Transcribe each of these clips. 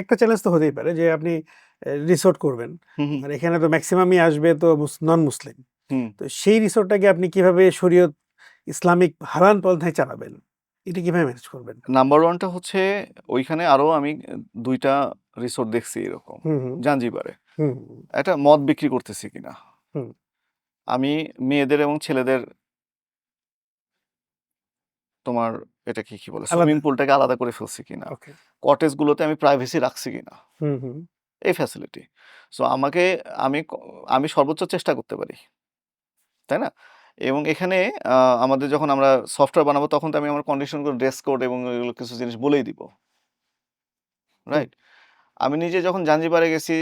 একটা চ্যালেঞ্জ তো হতেই পারে যে আপনি রিসোর্ট করবেন। আর এখানে তো ম্যাক্সিমামই আসবে তো নন মুসলিম তো সেই রিসোর্টটাকে আপনি কীভাবে শরীয়ত ইসলামিক হারান পন্থায় চালাবেন এটা কীভাবে ম্যানেজ করবেন? নাম্বার ওয়ানটা হচ্ছে ওইখানে আরও আমি দুইটা রিসোর্ট দেখছি এরকম জাঞ্জিবারে। একটা মদ বিক্রি করতেছি কিনা। আমি মেয়েদের এবং ছেলেদের তোমার এটা কি কি বলে। সুইমিং পুলটাকে আলাদা করে ফেলছি কিনা। ওকে কটেজ গুলোতে আমি প্রাইভেসি রাখছি কিনা? এই ফ্যাসিলিটি সো আমাকে আমি আমি সর্বোচ্চ চেষ্টা করতে পারি। তাই না? এবং এখানে আমাদের যখন আমরা সফটওয়্যার বানাবো তখন তো আমি আমার কন্ডিশনগুলো ড্রেস কোড এবং এগুলো কিছু জিনিস বলেই দিব। রাইট আমি নিজে যখন জাঞ্জিবারে গেছি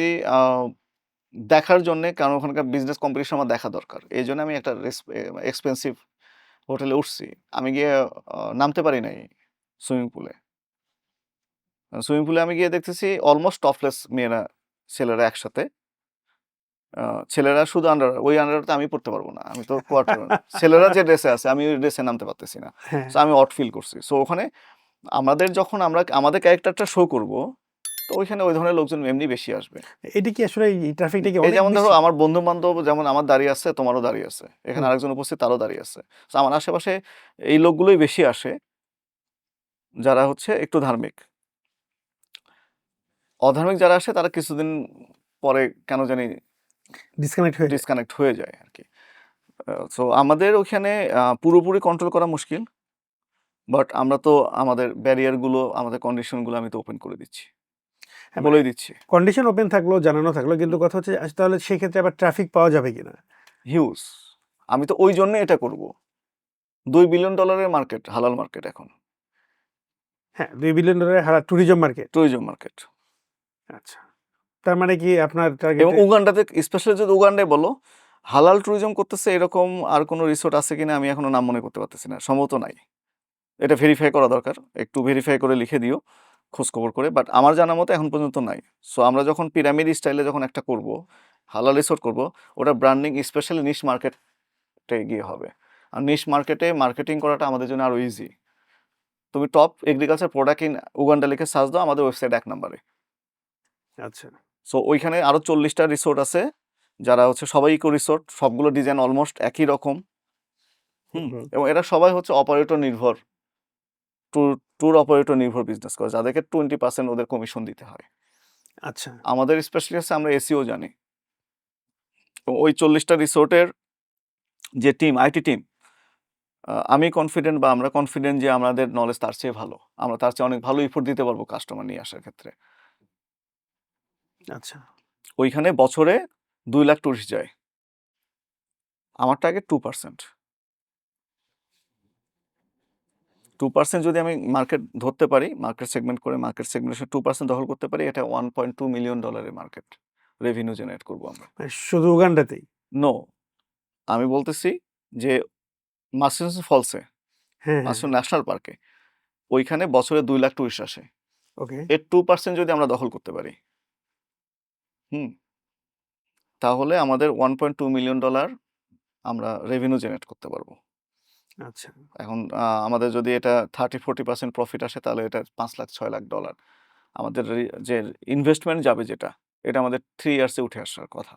দেখার জন্যে কারণ ওখানকার বিজনেস কম্পিটিশন আমার দেখা দরকার। এই জন্য আমি একটা এক্সপেন্সিভ হোটেলে উঠছি। আমি গিয়ে নামতে পারি নাই সুইমিং পুলে সুইমিং পুলে আমি গিয়ে দেখতেছি অলমোস্ট টপলেস মেয়েরা ছেলেরা একসাথে। ছেলেরা শুধু আন্ডার ওই আন্ডারটা আমি পড়তে পারব না। আমি তো কোয়ার্টার ছেলেরা যে ড্রেসে আছে আমি ওই ড্রেসে নামতে পারতেছি না। হ্যাঁ তো আমি অট ফিল করছি। সো ওখানে আমাদের যখন আমরা আমাদের ক্যারেক্টারটা শো করব তো ওইখানে ওই ধরনের লোকজন এমনি বেশি আসবে। এটা কি আসলে এই ট্রাফিকটা কি এই যেমন ধরো আমার বন্ধু বান্ধব যেমন আমার দাঁড়িয়ে আছে তোমারও দাঁড়িয়ে আছে। এখানে আরেকজন উপস্থিত তারও দাঁড়িয়ে আছে। তো আমার আশেপাশে এই লোকগুলোই বেশি আসে যারা হচ্ছে একটু ধার্মিক। অধার্মিক যারা আসে তারা কিছুদিন পরে কেন জানি ডিসকানেক্ট হয়ে ডিসকানেক্ট হয়ে যায় আর কি সো আমাদের ওখানে পুরোপুরি কন্ট্রোল করা মুশকিল বাট আমরা তো আমাদের ব্যারিয়ারগুলো আমাদের কন্ডিশনগুলো আমি তো ওপেন করে দিচ্ছি। হ্যাঁ, বলেই দিচ্ছি। কন্ডিশন ওপেন থাকল জানানো থাকল কিন্তু কথা হচ্ছে আচ্ছা, তাহলে সেক্ষেত্রে আবার ট্রাফিক পাওয়া যাবে কিনা? হিউজ আমি তো ওই জন্য এটা করব। দুই বিলিয়ন ডলারের মার্কেট হালাল মার্কেট এখন। হ্যাঁ দুই বিলিয়ন ডলারের হারা ট্যুরিজম মার্কেট ট্যুরিজম মার্কেট আচ্ছা। তার মানে কি আপনার টার্গেট এবং উগান্ডাতে স্পেশালি যদি উগান্ডায় বলো হালাল ট্যুরিজম করতেছে এরকম আর কোনো রিসোর্ট আছে কিনা আমি এখনও নাম মনে করতে পারতেছি না সম্ভবত নাই। এটা ভেরিফাই করা দরকার একটু ভেরিফাই করে লিখে দিও খোঁজ খবর করে বাট আমার জানা মতো এখন পর্যন্ত নাই। সো আমরা যখন পিরামিড স্টাইলে যখন একটা করব হালাল রিসোর্ট করব ওটা ব্র্যান্ডিং স্পেশালি নিশ মার্কেটে গিয়ে হবে। আর নিশ মার্কেটে মার্কেটিং করাটা আমাদের জন্য আরও ইজি তুমি top agriculture product in Uganda লিখে সার্চ দাও আমাদের ওয়েবসাইট এক নম্বরে। আচ্ছা। সো ওইখানে আরও চল্লিশটা রিসোর্ট আছে। যারা হচ্ছে সবাই ইকো রিসোর্ট সবগুলো ডিজাইন অলমোস্ট একই রকম। হুম। এবং এরা সবাই হচ্ছে অপারেটর নির্ভর। ট্যুর ট্যুর অপারেটর নির্ভর বিজনেস করে যাদেরকে টোয়েন্টি পার্সেন্ট ওদের কমিশন দিতে হয়। আচ্ছা। আমাদের স্পেশালি হচ্ছে আমরা এসিও জানি। ওই চল্লিশটা রিসোর্টের যে টিম আইটি টিম আমি কনফিডেন্ট বা আমরা কনফিডেন্ট যে আমাদের নলেজ তার চেয়ে ভালো। আমরা তার চেয়ে অনেক ভালো ইফোর্ট দিতে পারব কাস্টমার নিয়ে আসার ক্ষেত্রে। আচ্ছা। ওইখানে বছরে দুই লাখ টুরিস্ট যায়। আমার target two percent two percent যদি আমি মার্কেট ধরতে পারি মার্কেট সেগমেন্ট করে মার্কেট সেগমেন্টেশন টু পার্সেন্ট দখল করতে পারি এটা ওয়ান পয়েন্ট টু মিলিয়ন ডলারের মার্কেট রেভিনিউ জেনারেট করব আমরা। মানে শুধু উগান্ডাতেই? নো আমি বলতেছি যে মার্সেন্স ফলসে হ্যাঁ মার্সেন ন্যাশনাল পার্কে ওইখানে বছরে দুই লাখ টুরিস্ট আসে। ওকে এর টু পার্সেন্ট যদি আমরা দখল করতে পারি হুম। তাহলে আমাদের one point two million dollar আমরা রেভিনিউ জেনারেট করতে পারব। আচ্ছা। এখন আমাদের যদি এটা থার্টি ফোর্টি পার্সেন্ট প্রফিট আসে তাহলে এটা পাঁচ লাখ ছয় লাখ ডলার আমাদের যে ইনভেস্টমেন্ট যাবে যেটা এটা আমাদের থ্রি ইয়ার্সে উঠে আসার কথা।